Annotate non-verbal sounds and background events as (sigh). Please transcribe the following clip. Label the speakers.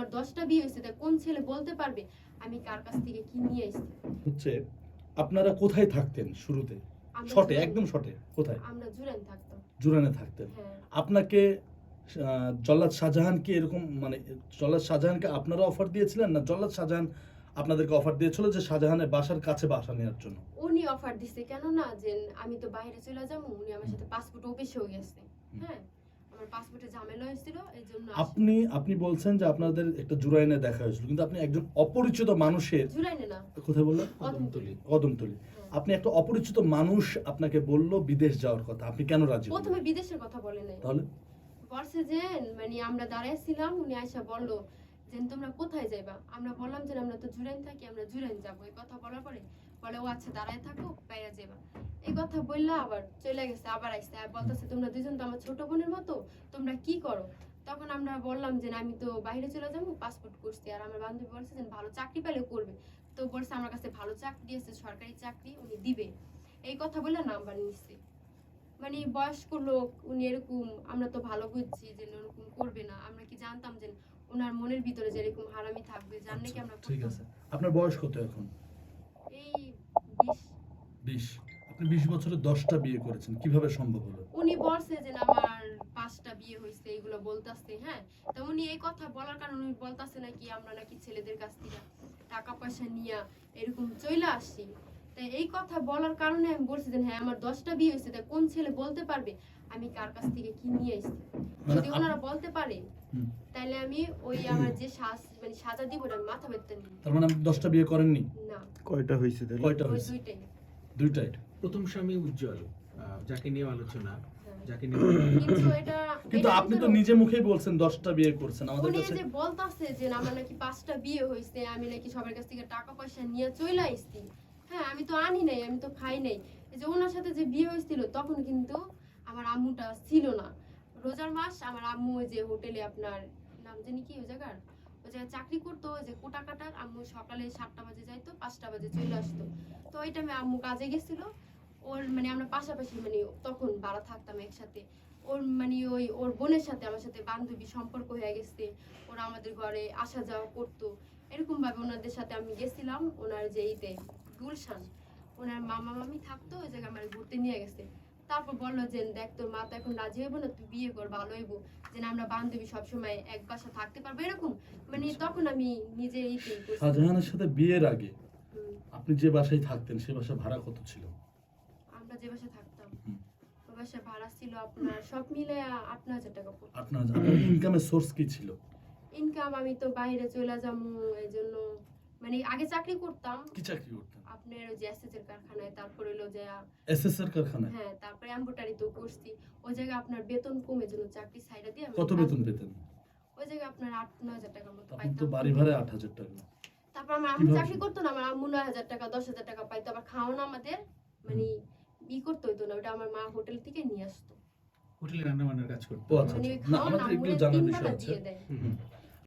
Speaker 1: আমার দশটা বিয়ে হয়েছে তা কোন ছেলে বলতে পারবে? আমি কার কাছ থেকে কি নিয়ে এসেছি
Speaker 2: হচ্ছে আপনারা কোথায় থাকতেন শুরুতে? শটে একদম শটে কোথায়?
Speaker 1: আমরা জুরাইন থাকতাম।
Speaker 2: জুরানে থাকতেন।
Speaker 1: হ্যাঁ।
Speaker 2: আপনাকে জল্লাদ শাহজাহানকে এরকম মানে জল্লাদ শাহজাহানকে আপনারা অফার দিয়েছিলেন না জল্লাদ শাহজাহান আপনাদেরকে অফার দিয়েছিল যে শাহজাহানের বাসার কাছে বাসা নেওয়ার জন্য?
Speaker 1: উনি অফার দিছে কেন না যে আমি তো বাইরে চলে যাব উনি আমার সাথে পাসপোর্ট অফিসে হয়ে গেছে। হ্যাঁ। পাসপোর্টে ঝামেলা হয়েছিল এই জন্য
Speaker 2: আপনি আপনি বলছেন যে আপনাদের একটা জুরাইনে দেখা হয়েছিল কিন্তু আপনি একজন অপরিচিত মানুষের
Speaker 1: জুরাইনে না।
Speaker 2: কোথায় বললেন
Speaker 1: কদমতলী।
Speaker 2: কদমতলি।
Speaker 1: হ্যাঁ।
Speaker 2: আপনি একটা অপরিচিত মানুষ আপনাকে বলল বিদেশ যাওয়ার কথা আপনি কেন রাজি?
Speaker 1: প্রথমে বিদেশের কথা বলে নাই।
Speaker 2: তাহলে?
Speaker 1: বলছে যে মানে আমরা দাঁড়াইছিলাম উনি আয়সা বলল যে তোমরা কোথায় যাইবা? আমরা বললাম যে আমরা তো জুরাইন থাকি আমরা জুরাইন যাব। এই কথা বলার পরে বলে ও আচ্ছা দাঁড়ায় থাকো বাইরে যাবা এই কথা বললা আবার চলে গেছে আবার আইসে। বলতেছে তোমরা দুজন তো আমার ছোট বোনের মতো তোমরা কি করো? তখন আমরা বললাম যে আমি তো বাইরে চলে যাব পাসপোর্ট করছি আর আমার বান্ধবী বলছে যে ভালো চাকরি পেলে করবে। তো বলছে আমার কাছে ভালো চাকরি আছে সরকারি চাকরি উনি দিবে। এই কথা বলে নাম্বার নিচ্ছে মানে বয়স্ক লোক উনি এরকম আমরা তো ভালো বুঝছি যে এরকম করবে না। আমরা কি জানতাম যে ওনার মনের ভিতরে যে এরকম হারামি থাকবে? জানলে কি আমরা
Speaker 2: আচ্ছা, ঠিক আছে। আপনার বয়স কত এখন?
Speaker 1: বিশ।
Speaker 2: আপনি বিশ বছরে দশটা বিয়ে করেছেন কীভাবে সম্ভব হলো?
Speaker 1: উনি বলছে যে না, আমার পাঁচটা বিয়ে হয়েছে এগুলো বলতাছে হ্যাঁ? তো উনি এই কথা বলার কারণে উনি বলতাছে নাকি আমরা নাকি ছেলেদের কাছ থেকে টাকা পয়সা নিয়ে এরকম চলে আসছি। তাই এই কথা বলার কারণে আমি বলছি যে হ্যাঁ আমার দশটা বিয়ে হয়েছে তাই কোন ছেলে বলতে পারবে? আমি কার কাছ থেকে কি নিয়ে এসেছি
Speaker 2: মানে
Speaker 1: যদি ওনারা বলতে পারে। তাহলে আমি ওই আমার যে সাজ মানে সাজা দিব না মাথা ব্যথা নিই
Speaker 2: তার মানে আপনি দশটা বিয়ে করেননি?
Speaker 1: না।
Speaker 3: কয়টা হয়েছে
Speaker 2: কয়টা হয়েছে?
Speaker 1: দুইটাই।
Speaker 2: দুইটাই।
Speaker 4: প্রথম স্বামী উজ্জ্বল যাকে নিয়ে আলোচনা। যাকে নিয়ে (coughs)
Speaker 1: কিন্তু এটা
Speaker 2: কিন্তু
Speaker 1: এটা
Speaker 2: আপনি তো নিজে মুখেই বলছেন দশটা বিয়ে করছেন আমাদের কাছে
Speaker 1: যে বলতাছে যে আমার নাকি পাঁচটা বিয়ে হয়েছে আমি নাকি সবার কাছ থেকে টাকা পয়সা নিয়ে চলে আসছি। হ্যাঁ আমি তো আনি নাই আমি তো খাই নাই। এই যে ওনার সাথে যে বিয়ে হয়েছিল তখন কিন্তু আমার আম্মুটা ছিল না। রোজার মাস আমার আম্মু ওই যে হোটেলে আপনার নাম জানি কি ওই জায়গার? ওই জায়গায় চাকরি করতো, ওই যে কোটা কাটার আম্মু সকালে সাতটা বাজে যাইতো, পাঁচটা বাজে চলে আসতো। তো ওই টাইমে আম্মু কাজে গেছিল। ওর মানে আমরা পাশাপাশি মানে তখন ভাড়া থাকতাম একসাথে। ওর মানে ওই ওর বোনের সাথে, আমার সাথে বান্ধবী সম্পর্ক হয়ে গেছে। ওরা আমাদের ঘরে আসা যাওয়া করতো। এরকম ভাবে ওনাদের সাথে আমি গেছিলাম। ওনার যে ইতে গুলশান, ওনার মামা মামি থাকতো, ওই জায়গায় আমার ঘুরতে নিয়ে গেছে। তারপর বলল যে দেখ তোর মা তো এখন রাজি হইব না তুই বিয়ে কর ভালো হইব। যে আমরা বান্ধবী সবসময় এক বাসা থাকতে পারব। এরকম। মানে তখন আমি নিজের ইতে
Speaker 2: শাহজাহানের সাথে বিয়ের আগে আপনি যে বাসায় থাকতেন সে বাসা ভাড়া কত ছিল?
Speaker 1: আমরা যে বাসায় থাকতাম বাসায় ভাড়া ছিল আপনার সব মিলে আট হাজার টাকা পড়তো।
Speaker 2: আপনার আপনার ইনকামের সোর্স কি ছিল?
Speaker 1: ইনকাম আমি তো বাইরে চলে যাব এই জন্য মানে আগে চাকরি করতাম।
Speaker 2: কি চাকরি করতেন?
Speaker 1: আপনার ওই যে এসএসএর কারখানায় তারপরে হলো যে
Speaker 2: এসএস এর কারখানায়?
Speaker 1: হ্যাঁ তারপরে এম্বোটারি তো করছি। ওই জায়গায় আপনার বেতন কমে জন্য চাকরি সাইডে দিয়ে
Speaker 2: কত বেতন পেতেন?
Speaker 1: ওই জায়গায় আপনার আট নয় হাজার টাকার মতো
Speaker 2: আপনি তো বাড়ি ভাড়া আট হাজার টাকা।
Speaker 1: তারপর আমার
Speaker 2: কীভাবে?
Speaker 1: চাকরি করতো না আমার আম্মু নয় হাজার টাকা দশ হাজার টাকা পাইতো। আবার খাওয়ানো আমাদের মানে ই করতে হইতো না ওটা আমার মা হোটেল থেকে নিয়ে আসতো।
Speaker 4: হোটেলে রান্না বান্নার কাজ করতো।
Speaker 2: আচ্ছা
Speaker 1: মানে
Speaker 2: আচ্ছা। না আমাদের একটু জানার বিষয় আছে।